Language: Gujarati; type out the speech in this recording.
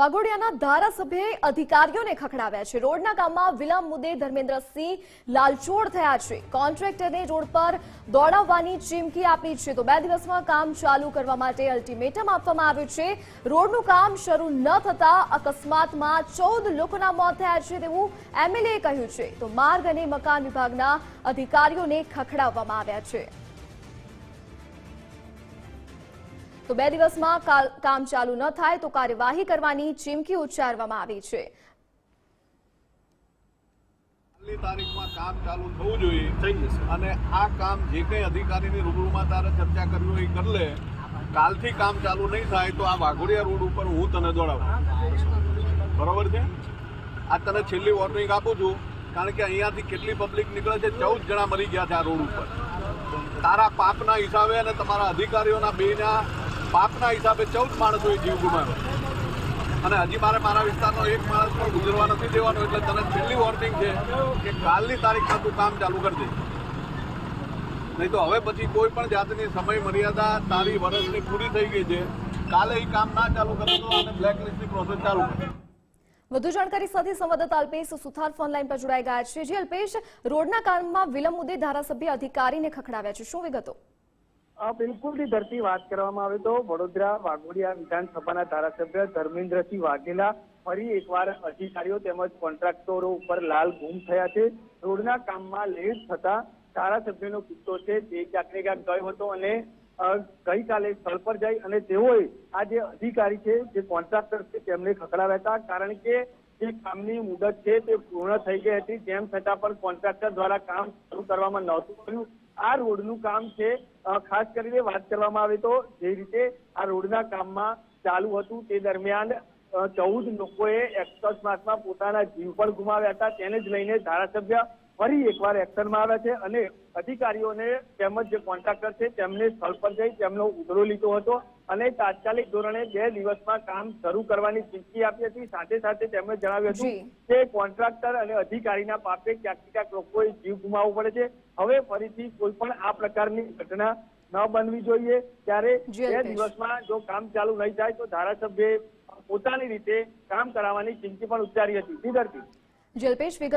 વાઘોડિયાના ધારાસભ્યએ અધિકારીઓને ખખડાવ્યા છે. રોડના કામમાં વિલંબ મુદ્દે ધર્મેન્દ્રસિંહ લાલચોળ થયા છે. કોન્ટ્રાક્ટરને રોડ પર દોડાવવાની ચીમકી આપી છે. તો બે દિવસમાં કામ ચાલુ કરવા માટે અલ્ટિમેટમ આપવામાં આવ્યું છે. રોડનું કામ શરૂ ન થતા અકસ્માતમાં ચૌદ લોકોના મોત થયા છે તેવું એમએલએ કહ્યું છે. તો માર્ગ અને મકાન વિભાગના અધિકારીઓને ખખડાવવામાં આવ્યા છે. તો બે દિવસમાં કામ ચાલુ ન થાય તો કાર્યવાહી કરવાની ચીમકી ઉચ્ચારવામાં આવી છે. તારીખમાં કામ ચાલુ થવું જોઈએ, થઈ જશે. અને આ કામ જે કંઈ અધિકારીની રૂબરૂમાં તારે ચર્ચા કરવી હોય કાલથી કામ ચાલુ નહીં થાય તો આ વાઘોડિયા રોડ ઉપર હું તને દોડાવું. બરોબર છે? આ તને છેલ્લી વોર્નિંગ આપું છું, કારણ કે અહીંયાથી કેટલી પબ્લિક નીકળે છે? ચૌદ જણા મરી ગયા છે આ રોડ ઉપર. તારા પાપના હિસાબે અને તમારા અધિકારીઓના બેના પાપના હિસાબે ચૌદ માણસોએ જીવ ગુમાવ્યો. અને હજી મારે મારા વિસ્તારનો એક માણસ પણ ગુજરવા નથી દેવાનો, એટલે તને છેલ્લી વોર્નિંગ છે કે કાલની તારીખમાં તું કામ ચાલુ કરી નહીં તો હવે પછી કોઈ પણ જાતની સમય મર્યાદા તારી વર્ષની પૂરી થઈ ગઈ છે. કાલે એ કામ ના ચાલુ કરે તો અને બ્લેકલિસ્ટની પ્રોસેસ ચાલુ કરે. વધુ જાણકારી સાથે સંવાદદાતા અલ્પેશ સુથાર ફોનલાઈન પર જોડાઈ ગયા છે. જે અલ્પેશ, રોડના કામમાં વિલંબ મુદ્દે ધારાસભ્ય અધિકારીને ખખડાવ્યા છે. શું વિગતો? આ બિલકુલથી ધરતી વાત કરવામાં આવે તો વડોદરા, વાઘોડિયા વિધાનસભાના ધારાસભ્ય ધર્મેન્દ્રસિંહ વાઘેલા ફરી એકવાર અધિકારીઓ તેમજ કોન્ટ્રાક્ટરો ઉપર લાલ ગુમ થયા છે. રોડના કામમાં લેટ થતા ધારાસભ્યનો કિસ્સો છે. તે ક્યાંક ક્યાંક ગયો હતો અને ગઈકાલે સ્થળ પર જઈ અને તેઓએ આ જે અધિકારી છે, જે કોન્ટ્રાક્ટર છે, તેમને ખકડાવ્યા હતા. કારણ કે જે કામની મુદત છે તે પૂર્ણ થઈ ગઈ હતી. તેમ છતાં પણ કોન્ટ્રાક્ટર દ્વારા કામ શરૂ કરવામાં નહોતું કર્યું આ રોડનું કામ છે. ખાસ કરીને વાત કરવામાં આવે તો જે રીતે આ રોડના કામમાં ચાલુ હતું તે દરમિયાન ચૌદ લોકોએ અકસ્માતમાં પોતાના જીવ પણ ગુમાવ્યા હતા. તેને જ લઈને ધારાસભ્ય ફરી એકવાર એક્શનમાં આવ્યા છે અને અધિકારીઓને તેમજ જે કોન્ટ્રાક્ટર છે, તેમને સ્થળ પર જઈ તેમનો ઉધરો લીધો હતો. અને તાત્કાલિક ધોરણે બે દિવસમાં કામ શરૂ કરવાની ચીમકી આપી હતી. સાથે સાથે તેમણે જણાવ્યું હતું કે કોન્ટ્રાક્ટર અને અધિકારીના પાપે ક્યાંક ક્યાંક લોકોએ જીવ ગુમાવવો પડે છે. હવે ફરીથી કોઈ પણ આ પ્રકારની ઘટના ન બનવી જોઈએ. ત્યારે બે દિવસમાં જો કામ ચાલુ નહીં થાય તો ધારાસભ્યે પોતાની રીતે કામ કરાવવાની ચીમકી પણ ઉચ્ચારી હતી. વિગત